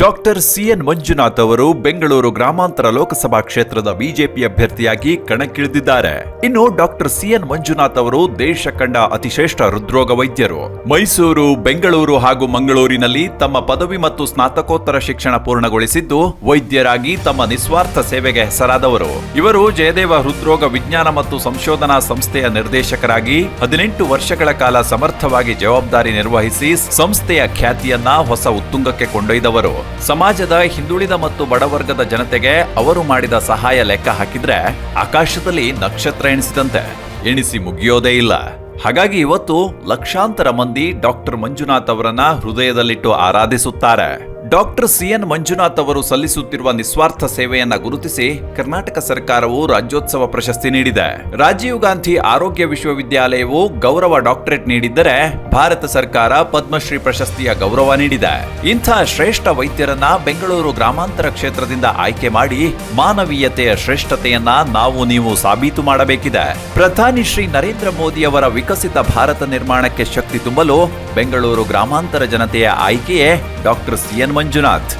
Doctor CN Manjunath ಅವರು ಬೆಂಗಳೂರು ಗ್ರಾಮಾಂತರ ಲೋಕಸಭಾ ಕ್ಷೇತ್ರದ ಬಿಜೆಪಿ ಅಭ್ಯರ್ಥಿಯಾಗಿ ಕಣಕ್ಕಿಳಿದಿದ್ದಾರೆ. ಇನ್ನು ಡಾಕ್ಟರ್ ಸಿಎನ್ ಮಂಜುನಾಥ್ ಅವರು ದೇಶ ಕಂಡ ಅತಿಶ್ರೇಷ್ಠ ಹೃದ್ರೋಗ ವೈದ್ಯರು. ಮೈಸೂರು, ಬೆಂಗಳೂರು ಹಾಗೂ ಮಂಗಳೂರಿನಲ್ಲಿ ತಮ್ಮ ಪದವಿ ಮತ್ತು ಸ್ನಾತಕೋತ್ತರ ಶಿಕ್ಷಣ ಪೂರ್ಣಗೊಳಿಸಿದ್ದು ವೈದ್ಯರಾಗಿ ತಮ್ಮ ನಿಸ್ವಾರ್ಥ ಸೇವೆಗೆ ಹೆಸರಾದವರು. ಇವರು ಜಯದೇವ ಹೃದ್ರೋಗ ವಿಜ್ಞಾನ ಮತ್ತು ಸಂಶೋಧನಾ ಸಂಸ್ಥೆಯ ನಿರ್ದೇಶಕರಾಗಿ ಹದಿನೆಂಟು ವರ್ಷಗಳ ಕಾಲ ಸಮರ್ಥವಾಗಿ ಜವಾಬ್ದಾರಿ ನಿರ್ವಹಿಸಿ ಸಂಸ್ಥೆಯ ಖ್ಯಾತಿಯನ್ನ ಹೊಸ ಉತ್ತುಂಗಕ್ಕೆ ಕೊಂಡೊಯ್ದವರು. ಸಮಾಜದ ಹಿಂದುಳಿದ ಮತ್ತು ಬಡವರ್ಗದ ಜನತೆಗೆ ಅವರು ಮಾಡಿದ ಸಹಾಯ ಲೆಕ್ಕ ಹಾಕಿದ್ರೆ ಆಕಾಶದಲ್ಲಿ ನಕ್ಷತ್ರ ಎಣಿಸಿದಂತೆ. ಎಣಿಸಿ ಮುಗಿಯೋದೇ ಇಲ್ಲ. ಹಾಗಾಗಿ ಇವತ್ತು ಲಕ್ಷಾಂತರ ಮಂದಿ ಡಾಕ್ಟರ್ ಮಂಜುನಾಥ್ ಅವರನ್ನ ಹೃದಯದಲ್ಲಿಟ್ಟು ಆರಾಧಿಸುತ್ತಾರೆ. ಡಾಕ್ಟರ್ ಸಿಎನ್ ಮಂಜುನಾಥ್ ಅವರು ಸಲ್ಲಿಸುತ್ತಿರುವ ನಿಸ್ವಾರ್ಥ ಸೇವೆಯನ್ನ ಗುರುತಿಸಿ ಕರ್ನಾಟಕ ಸರ್ಕಾರವು ರಾಜ್ಯೋತ್ಸವ ಪ್ರಶಸ್ತಿ ನೀಡಿದೆ. ರಾಜೀವ್ ಗಾಂಧಿ ಆರೋಗ್ಯ ವಿಶ್ವವಿದ್ಯಾಲಯವು ಗೌರವ ಡಾಕ್ಟರೇಟ್ ನೀಡಿದ್ದರೆ ಭಾರತ ಸರ್ಕಾರ ಪದ್ಮಶ್ರೀ ಪ್ರಶಸ್ತಿಯ ಗೌರವ ನೀಡಿದೆ. ಇಂಥ ಶ್ರೇಷ್ಠ ವೈದ್ಯರನ್ನ ಬೆಂಗಳೂರು ಗ್ರಾಮಾಂತರ ಕ್ಷೇತ್ರದಿಂದ ಆಯ್ಕೆ ಮಾಡಿ ಮಾನವೀಯತೆಯ ಶ್ರೇಷ್ಠತೆಯನ್ನ ನಾವು ನೀವು ಸಾಬೀತು ಮಾಡಬೇಕಿದೆ. ಪ್ರಧಾನಿ ಶ್ರೀ ನರೇಂದ್ರ ಮೋದಿ ಅವರ ವಿಕಸಿತ ಭಾರತ ನಿರ್ಮಾಣಕ್ಕೆ ಶಕ್ತಿ ತುಂಬಲು ಬೆಂಗಳೂರು ಗ್ರಾಮಾಂತರ ಜನತೆಯ ಆಯ್ಕೆಯೇ ಡಾಕ್ಟರ್ ಸಿಎನ್ ಮಂಜುನಾಥ್